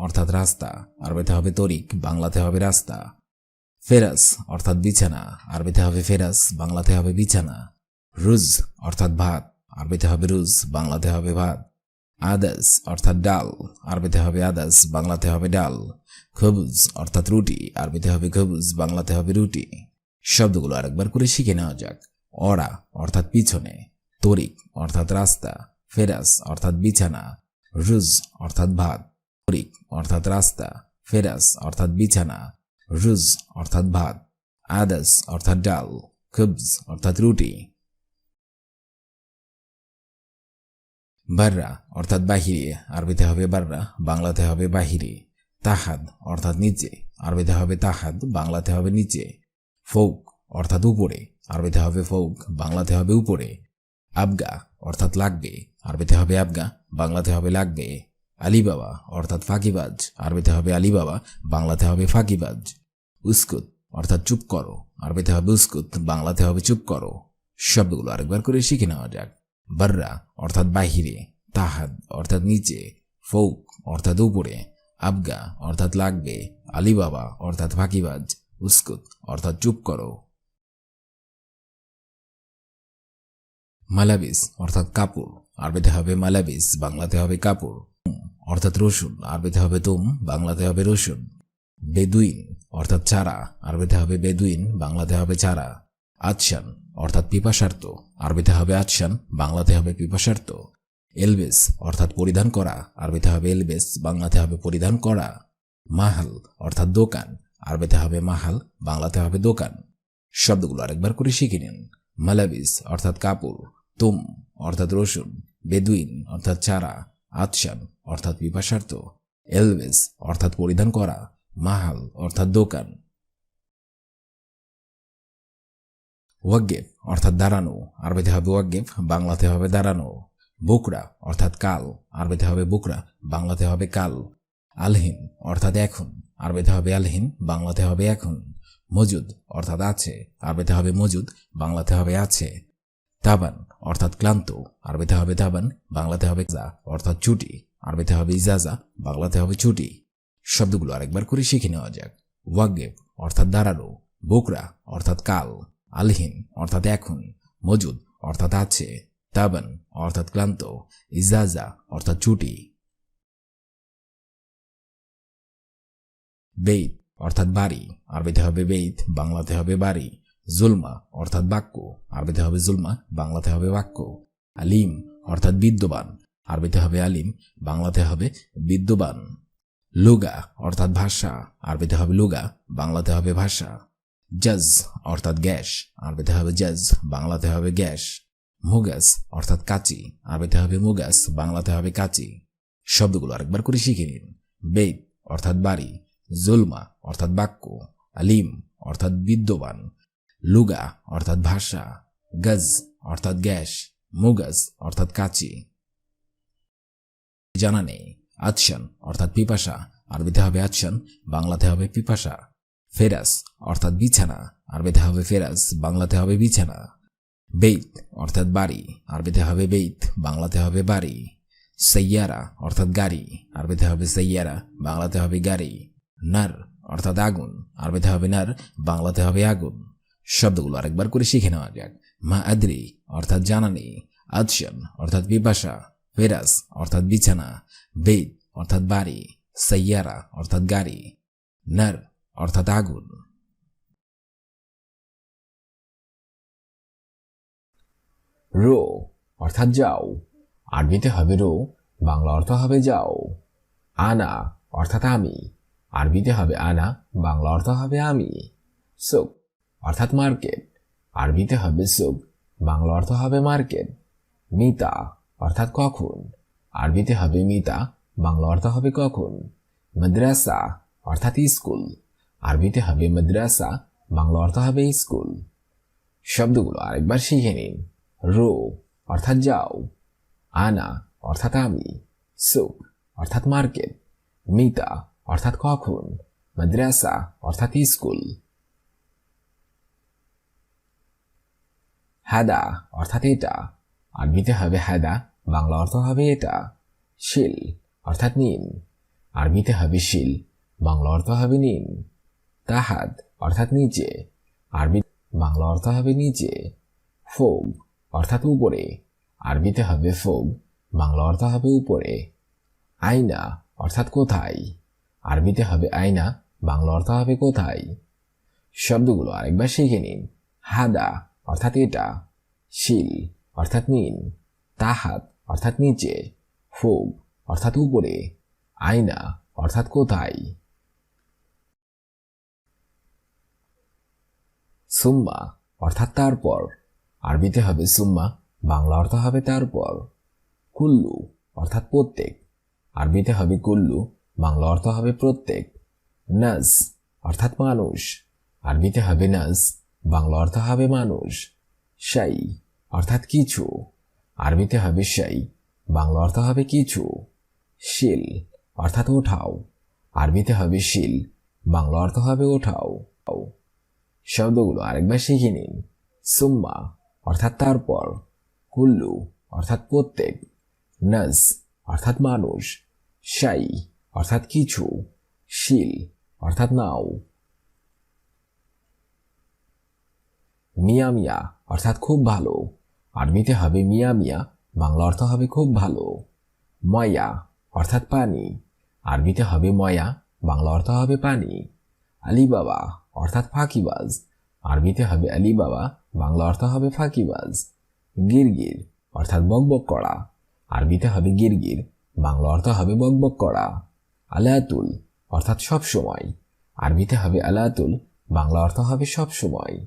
অর্থাৎ রাস্তা। আরবিতে হবে তরিক, বাংলাতে হবে রাস্তা। ফেরাস, অর্থাৎ বিছানা। আরবিতে হবে ফেরাস, বাংলাতে হবে বিছানা। রুজ, অর্থাৎ ভাত। আরবিতে হবে রুজ, বাংলাতে হবে ভাত। আদাস, অর্থাৎ ডাল। আরবিতে হবে আদাস, বাংলাতে হবে ডাল। খবুজ, অর্থাৎ রুটি। আরবিতে হবে খবুজ, বাংলাতে হবে রুটি। শব্দগুলো আরেকবার করে শিখে নেওয়া যাক। অরা, অর্থাৎ পিছনে। তরিক, অর্থাৎ রাস্তা। ফেরাস, অর্থাৎ বিছানা। রুজ, অর্থাৎ ভাত। তরিক অর্থাৎ রাস্তা, ফেরাস, অর্থাৎ বিছানা, রুজ, অর্থাৎ ভাত, আদাস, অর্থাৎ ডাল, খুবজ, অর্থাৎ রুটি। বাররা, অর্থাৎ বাহিরে, আরবিতে হবে বাররা, বাংলাতে হবে বাহিরে। তাহাদ, অর্থাৎ নিচে, আরবিতে হবে তাহাদ, বাংলাতে হবে নিচে। ফৌক, অর্থাৎ উপরে, আরবিতে হবে ফৌক, বাংলাতে হবে উপরে। আবগা, অর্থাৎ লাগবে, আরবিতে হবে আবগা, বাংলাতে হবে লাগবে। আলিবাবা, অর্থাৎ ফাঁকিবাজ। আরবিতে হবে আলিবাবা, বাংলাতে হবে ফাঁকিবাজ। উস্কুত, অর্থাৎ চুপ করো। আরবিতে হবে উস্কুত, বাংলাতে হবে চুপ করো। শব্দগুলো আরেকবার করে শিখে নেওয়া যাক। বাররা, অর্থাৎ বাহিরে। তাহাদ, অর্থাৎ নিচে। ফৌক, অর্থাৎ উপরে। আবগা, অর্থাৎ লাগবে। আলিবাবা, অর্থাৎ ফাঁকিবাজ। উস্কুত, অর্থাৎ চুপ করো। মালাবিস, অর্থাৎ কাপড়। আরবিতে হবে মালাবিস, বাংলাতে হবে কাপড়। অর্থাৎ রসুন আরবিতে হবে তুম, বাংলাতে হবে রসুন। বেদুইন, অর্থাৎ চারা আরবিতে হবে বেদুইন, বাংলাতে হবে চারা। আচ্ছান অর্থাৎ পিপাসার্থ আরবিতে হবে আচ্ছান বাংলাতে হবে পিপাসার্থ। এলবেস, অর্থাৎ পরিধান করা আরবিতে হবে এলবেস, বাংলাতে হবে পরিধান করা। মাহাল, অর্থাৎ দোকান আরবিতে হবে মাহাল, বাংলাতে হবে দোকান। শব্দগুলো আরেকবার করে শিখে নিন। মালাবিস, অর্থাৎ কাপড়। তুম, অর্থাৎ রসুন। বেদুইন, অর্থাৎ চারা। আতসান অর্থাৎ পিপাসার্থ এলবেস অর্থাৎ পরিধান করা, মাহাল, অর্থাৎ দোকান। ওয়াগেফ অর্থাৎ দাঁড়ানো, আরবিতে হবে ওয়াগেফ বাংলাতে হবে দাঁড়ানো। বুকরা, অর্থাৎ কাল, আরবিতে হবে বুকরা, বাংলাতে হবে কাল। আলহিন, অর্থাৎ এখন, আরবিতে হবে আলহিন, বাংলাতে হবে এখন। মজুদ, অর্থাৎ আছে, আরবিতে হবে মজুদ, বাংলাতে হবে আছে। তাবান অর্থাৎ ক্লান্ত। আরবিতে হবে তাবান বাংলাতে হবে যা অর্থাৎ ছুটি। আরবিতে হবে ইজাজা, বাংলাতে হবে ছুটি। শব্দগুলো আরেকবার করে শিখে নেওয়া যাক। ওয়াগেব, অর্থাৎ দাঁড়ানো। বোকরা, অর্থাৎ কাল। আলহিন, অর্থাৎ এখন। মজুদ, অর্থাৎ আছে। তাবান অর্থাৎ ক্লান্ত। ইজাজা, অর্থাৎ ছুটি। বেইত, অর্থাৎ বাড়ি। আরবিতে হবে বেইত, বাংলাতে হবে বাড়ি। জুলমা, অর্থাৎ বাক্য। আরবিতে হবে জুলমা, বাংলাতে হবে বাক্য। আলিম, অর্থাৎ বিদ্যমান। আরবিতে হবে আলিম, বাংলাতে হবে বিদ্যমান। লুগা, অর্থাৎ ভাষা। আরবিতে হবে লুগা, বাংলাতে হবে ভাষা। জাজ, অর্থাৎ গ্যাস। আরবিতে হবে জাজ, বাংলাতে হবে গ্যাস। মুগাস, অর্থাৎ কাচি। আরবিতে হবে মুগাস, বাংলাতে হবে কাচি। শব্দগুলো আরেকবার করে শিখে নিন। বেদ অর্থাৎ বাড়ি। জুলমা, অর্থাৎ বাক্য। আলিম, অর্থাৎ বিদ্যমান। লুগা অর্থাৎ ভাষা। গজ অর্থাৎ গ্যাস। মুগাজ অর্থাৎ কাচি। জানা নেই। আচ্ছান অর্থাৎ পিপাসা। আরবিতে হবে আচ্ছান বাংলাতে হবে পিপাসা। ফেরাস অর্থাৎ বিছানা। আরবিতে হবে ফেরাস বাংলাতে হবে বিছানা। বেইত অর্থাৎ বাড়ি। আরবিতে হবে বেইত বাংলাতে হবে বাড়ি। সৈয়ারা অর্থাৎ গাড়ি। আরবিতে হবে সৈয়ারা বাংলাতে হবে গাড়ি। নার অর্থাৎ আগুন। আরবিতে হবে নার বাংলাতে হবে আগুন। শব্দগুলো আরেকবার করে শিখে নেওয়া যাক। মা আদ্রি, অর্থাৎ জানানি। আদশন অর্থাৎ পিপাসা। ফেরাস অর্থাৎ বিছানা। বেদ অর্থাৎ বাড়ি। সৈয়ারা অর্থাৎ গাড়ি। নার, অর্থাৎ আগুন। রো, অর্থাৎ যাও। আরবিতে হবে রো, বাংলা অর্থ হবে যাও। আনা, অর্থাৎ আমি। আরবিতে হবে আনা, বাংলা অর্থ হবে আমি। সুক অর্থাৎ মার্কেট। আরবিতে হবে সুক বাংলা অর্থ হবে মার্কেট। মিতা, অর্থাৎ কখন? আরবিতে হবে মিতা, বাংলা অর্থ হবে কখন? মাদ্রাসা, অর্থাৎ স্কুল। আরবিতে হবে মাদ্রাসা, বাংলা অর্থ হবে স্কুল। শব্দগুলো আরেকবার শিখে নিন। রো, অর্থাৎ যাও। আনা, অর্থাৎ আমি। সুক অর্থাৎ মার্কেট। মিতা, অর্থাৎ কখন? মাদ্রাসা, অর্থাৎ স্কুল। হাদা অর্থাৎ এটা। আরবিতে হবে হাদা, বাংলা অর্থ হবে এটা। শিল অর্থাৎ নিন আরবিতে হবে শিল, বাংলা অর্থ হবে নিন তাহাদ অর্থাৎ নিচে। আরবি বাংলা অর্থ হবে নিচে। ফোগ অর্থাৎ উপরে। আরবিতে হবে ফোগ, বাংলা অর্থ হবে উপরে। আয়না অর্থাৎ কোথায়? আরবিতে হবে আয়না, বাংলা অর্থ হবে কোথায়? শব্দগুলো আরেকবার শিখে নিন। হাদা অর্থাৎ এটা, শিল, অর্থাৎ নিন তাহাত, অর্থাৎ নিচে, ফোগ, অর্থাৎ উপরে, আয়না, অর্থাৎ কোথায়? সুম্মা, অর্থাৎ তারপর। আরবিতে হবে সুম্মা, বাংলা অর্থ হবে তারপর। কুল্লু, অর্থাৎ প্রত্যেক। আরবিতে হবে কুল্লু, বাংলা অর্থ হবে প্রত্যেক। নাজ অর্থাৎ মানুষ। আরবিতে হবে নাজ বাংলা অর্থ হবে মানুষ শাই অর্থাৎ কিছু। আরবিতে হবে শাই বাংলা অর্থ হবে কিছু। শিল, অর্থাৎ ওঠাও আরবিতে হবে শিল, বাংলা অর্থ হবে ওঠাও শব্দগুলো আরেকবার শিখে নিন। সুম্মা, অর্থাৎ তারপর। কুল্লু, অর্থাৎ প্রত্যেক। নাজ অর্থাৎ মানুষ। শাই, অর্থাৎ কিছু। শিল, অর্থাৎ নাও। মিয়া মিয়া, অর্থাৎ খুব ভালো। আরবিতে হবে মিয়া মিয়া, বাংলা অর্থ হবে খুব ভালো। ময়া, অর্থাৎ পানি। আরবিতে হবে ময়া, বাংলা অর্থ হবে পানি। আলী বাবা অর্থাৎ ফাঁকিবাজ। আরবিতে হবে আলী বাবা বাংলা অর্থ হবে ফাঁকিবাজ। গিরগির, অর্থাৎ বকবক করা। আরবিতে হবে গিরগির, বাংলা অর্থ হবে বকবক করা। আলাতুল, অর্থাৎ সব সময় আরবিতে হবে আলাতুল, বাংলা অর্থ হবে সব সময়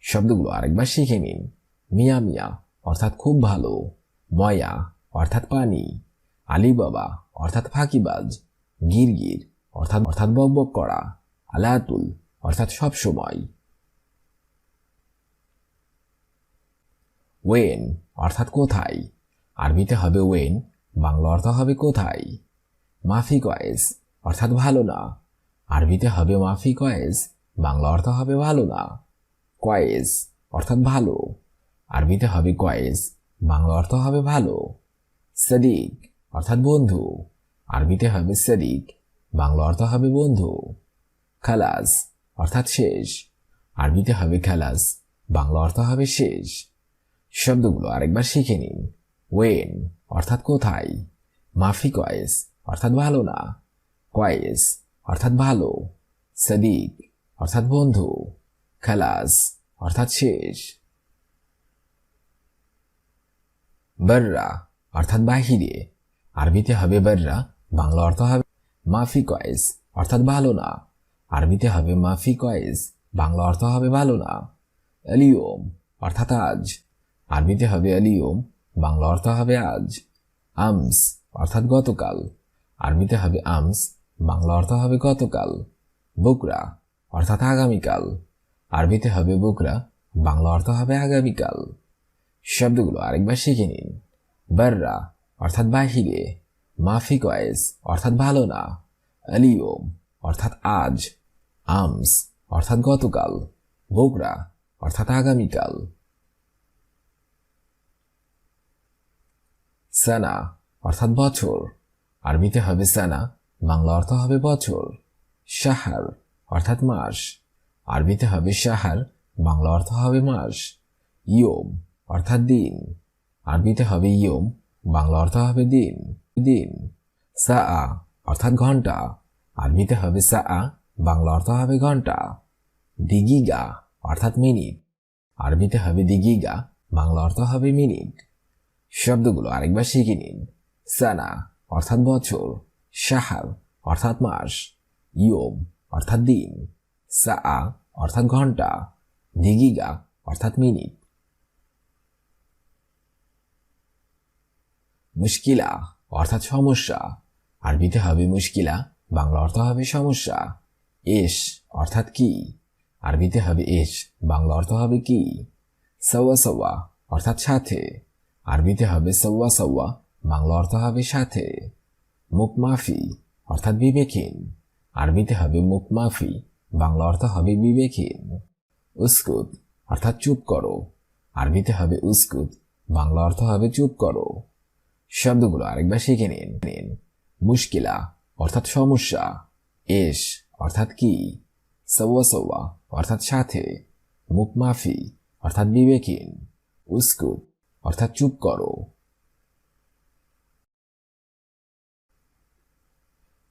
শব্দগুলো আরেকবার শিখে নিন। মিয়া মিয়া অর্থাৎ খুব ভালো। ময়া অর্থাৎ পানি। আলী বাবা অর্থাৎ ফাঁকিবাজ। গিরগির অর্থাৎ অর্থাৎ বকবক করা। আলাতুল অর্থাৎ সব সময়। ওয়েন অর্থাৎ কোথায়? আরবিতে হবে ওয়েন, বাংলা অর্থ হবে কোথায়? মাফি কয়েস অর্থাৎ ভালো না। আরবিতে হবে মাফি কয়েস বাংলা অর্থ হবে ভালো না। কয়েস অর্থাৎ ভালো। আরবিতে হবে কয়েজ, বাংলা অর্থ হবে ভালো। সদিক অর্থাৎ বন্ধু। আরবিতে হবে সদিক, বাংলা অর্থ হবে বন্ধু। খালাস অর্থাৎ শেষ। আরবিতে হবে খালাস, বাংলা অর্থ হবে শেষ। শব্দগুলো আরেকবার শিখে নিন। ওয়েন অর্থাৎ কোথায়? মাফি কয়েস অর্থাৎ ভালো না। কয়েস অর্থাৎ ভালো। সদিক অর্থাৎ বন্ধু। খালাস, অর্থাৎ শেষ। বর্রা, অর্থাৎ বাহিরে। আরবিতে হবে বর্রা, বাংলা অর্থ হবে মাফি কয়েস, অর্থাৎ ভালো না। আরবিতে হবে মাফি কয়েস, বাংলা অর্থ হবে ভালো না। আলিওম অর্থাৎ আজ। আরবিতে হবে আলিওম বাংলা অর্থ হবে আজ। আমস, অর্থাৎ গতকাল। আরবিতে হবে আমস, বাংলা অর্থ হবে গতকাল। বুকরা, অর্থাৎ আগামীকাল। আরবিতে হবে বুকরা, বাংলা অর্থ হবে আগামীকাল। শব্দগুলো আরেকবার শিখে নিন। বাররা, অর্থাৎ বাহিরে। মাফি কয়েস অর্থাৎ ভালো না। আলিওম অর্থাৎ আজ। আমস, অর্থাৎ গতকাল। বোকরা, অর্থাৎ আগামীকাল। সানা, অর্থাৎ বছর। আরবিতে হবে সানা, বাংলা অর্থ হবে বছর। সাহার অর্থাৎ মাস। আরবিতে হবে সাহার বাংলা অর্থ হবে মাস, ইয়ম অর্থাৎ দিন। আরবিতে হবে ইয়ম, বাংলা অর্থ হবে দিন দিন। সা অর্থাৎ ঘণ্টা। আরবিতে হবে সা বাংলা অর্থ হবে ঘণ্টা। দিগিগা অর্থাৎ মিনিট। আরবিতে হবে দিগিগা, বাংলা অর্থ হবে মিনিট। শব্দগুলো আরেকবার শিখে নিন। সানা অর্থাৎ বছর। সাহার অর্থাৎ মাস। ইয়ম অর্থাৎ দিন। সা অর্থাৎ ঘণ্টা দিগিগা অর্থাৎ মিনিট। মুশকিলা অর্থাৎ সমস্যা, আরবিতে হবে মুশকিলা, বাংলা অর্থ হবে সমস্যা। এস অর্থাৎ কি, আরবিতে হবে এস, বাংলা অর্থ হবে কি। সওয়া সওয়া অর্থাৎ সাথে, আরবিতে হবে সওয়া সওয়া, বাংলা অর্থ হবে সাথে। মুখ মাফি অর্থাৎ বিবেকহীন, আরবিতে হবে মুখ মাফি বাংলা অর্থ হবে বিবেকহীন উস্কুত, অর্থাৎ চুপ করো। আরবিতে হবে উস্কুত, বাংলা অর্থ হবে চুপ করো। শব্দগুলো আরেকবার শিখে নিন। নিন মুশকিলা, অর্থাৎ সমস্যা। এস, অর্থাৎ কি? সওয়া সওয়া, অর্থাৎ সাথে। মুখ মাফি, অর্থাৎ বিবেকহীন উস্কুত, অর্থাৎ চুপ করো।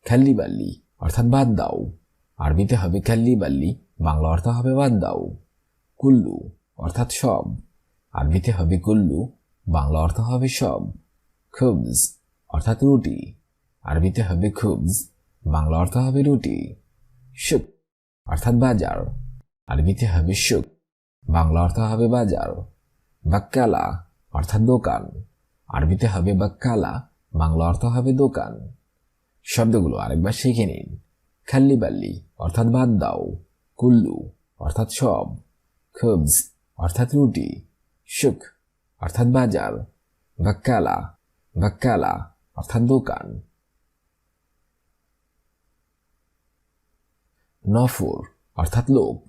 খাল্লি বাল্লি অর্থাৎ বাদ দাও। আরবিতে হবে খাল্লি বাল্লি, বাংলা অর্থ হবে বাদ দাও কুল্লু অর্থাৎ সব। আরবিতে হবে কুল্লু, বাংলা অর্থ হবে সব। খুবজ অর্থাৎ রুটি। আরবিতে হবে খুবজ, বাংলা অর্থ হবে রুটি। শুক অর্থাৎ বাজার। আরবিতে হবে শুক, বাংলা অর্থ হবে বাজার। বাক্কালা অর্থাৎ দোকান। আরবিতে হবে বাক্কালা, বাংলা অর্থ হবে দোকান। শব্দগুলো আরেকবার শিখে নিন। খাল্লি বাল্লি অর্থাৎ বাদ দাও কুল্লু, অর্থাৎ সব, খুবজ, অর্থাৎ রুটি, শুক, অর্থাৎ বাজার বাক্কালা বাক্কালা অর্থাৎ দোকান। নফর, অর্থাৎ লোক।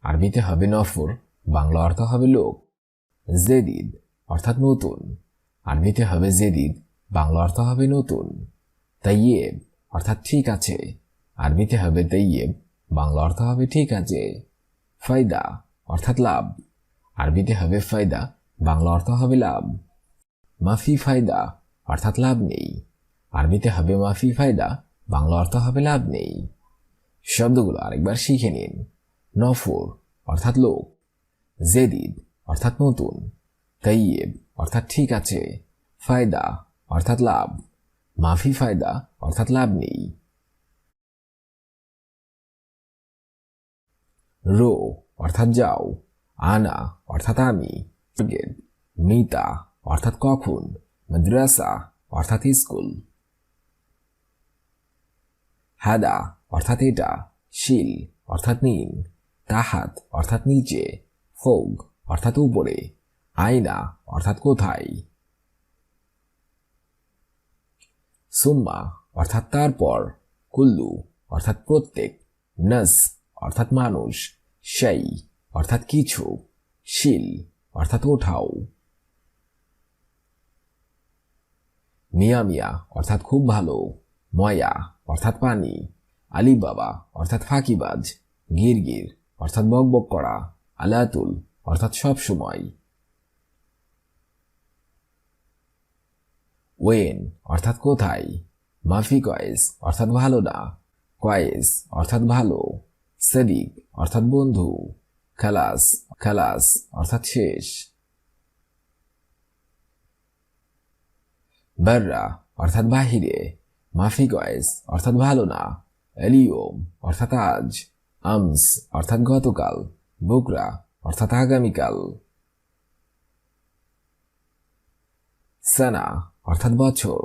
আরবিতে হবে নফর, বাংলা অর্থ হবে লোক। জেদিদ, অর্থাৎ নতুন। আরবিতে হবে জেদিদ, বাংলা অর্থ হবে নতুন। তাইয়েব, অর্থাৎ ঠিক আছে। আরবিতে হবে তাইয়েব বাংলা অর্থ হবে ঠিক আছে, ফায়দা, অর্থাৎ লাভ। আরবিতে হবে ফায়দা, বাংলা অর্থ হবে লাভ। মাফি ফায়দা, অর্থাৎ লাভ নেই। আরবিতে হবে মাফি ফায়দা, বাংলা অর্থ হবে লাভ নেই। শব্দগুলো আরেকবার শিখে নিন। নফর, অর্থাৎ লোক। জেদিদ, অর্থাৎ নতুন। তৈয়েব অর্থাৎ ঠিক আছে। ফায়দা, অর্থাৎ লাভ। মাফি ফায়দা, অর্থাৎ লাভ নেই। রো অর্থাৎ যাও, আনা অর্থাৎ আমি মিতা অর্থাৎ কখন, মাদ্রাসা অর্থাৎ স্কুল। হাদা অর্থাৎ এটা, শিল অর্থাৎ নিন তাহাত অর্থাৎ নিচে, ফোগ অর্থাৎ উপরে, আয়না অর্থাৎ কোথায়। সুম্মা অর্থাৎ তারপর, কুল্লু অর্থাৎ প্রত্যেক, নস অর্থাৎ মানুষ, সেই, অর্থাৎ কিছু, শিল, অর্থাৎ ওঠাও মিয়া অর্থাৎ খুব ভালো। ময়া, অর্থাৎ পানি। আলী বাবা অর্থাৎ ফাঁকিবাজ। গিরগির, অর্থাৎ বকবক করা। আলাতুল, অর্থাৎ সব সময়। ওয়েন, অর্থাৎ কোথায়? মাফি কয়েস অর্থাৎ ভালো না। কয়েস, অর্থাৎ ভালো। সদিক অর্থাৎ বন্ধু. খালাস খালাস, অর্থাৎ শেষ. বাররা, অর্থাৎ বাহিরে. মাফি কয়েস অর্থাৎ ভালো না. এলিওম অর্থাৎ আজ. আমস, অর্থাৎ গতকাল. বুকরা, অর্থাৎ আগামীকাল. সানা, অর্থাৎ বছর.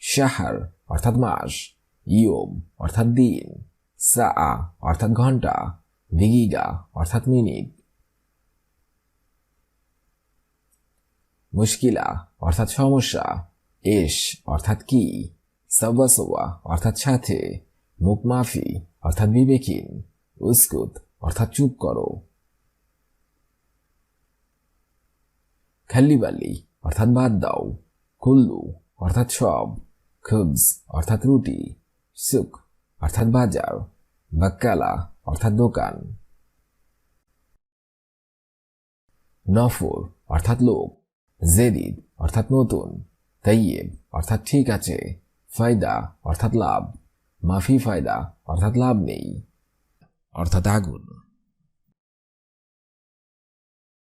শাহার, অর্থাৎ মাস. ইয়ম, অর্থাৎ দিন। সা অর্থাৎ ঘণ্টা দিগিগা অর্থাৎ মিনিট। মুশকিলা, অর্থাৎ সমস্যা। এস অর্থাৎ কি। সবা সবা অর্থাৎ সাথে। মুখ মাফি অর্থাৎ বিবেকহীন। উস্কুত, অর্থাৎ চুপ করো। খাল্লিবাল্লি, অর্থাৎ বাদ দাও। কুল্লু, অর্থাৎ সব। খুবজ, অর্থাৎ রুটি। সুক অর্থাৎ বাজার। বাক্কালা অর্থাৎ দোকান। নফর, অর্থাৎ লোক। জেদিদ অর্থাৎ নতুন। তৈয়েব অর্থাৎ ঠিক আছে। ফায়দা, অর্থাৎ লাভ। মাফি ফায়দা, অর্থাৎ লাভ নেই। অর্থাৎ আগুন।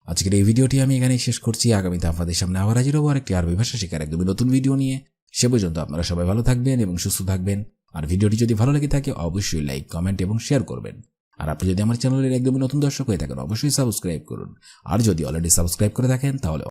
আজকের এই ভিডিওটি আমি এখানেই শেষ করছি। আগামীতে আপনাদের সামনে আবার হাজির হব আরেকটি আরবি ভাষা শেখার একদমই নতুন ভিডিও নিয়ে। সে পর্যন্ত আপনারা সবাই ভালো থাকবেন এবং সুস্থ থাকবেন। আর ভিডিওটি যদি ভালো লেগে থাকে, অবশ্যই লাইক কমেন্ট এবং শেয়ার করবেন। আর আপনি যদি আমার চ্যানেলের একদমই নতুন দর্শক হয়ে থাকেন, অবশ্যই সাবস্ক্রাইব করুন। আর যদি অলরেডি সাবস্ক্রাইব করে থাকেন, তাহলে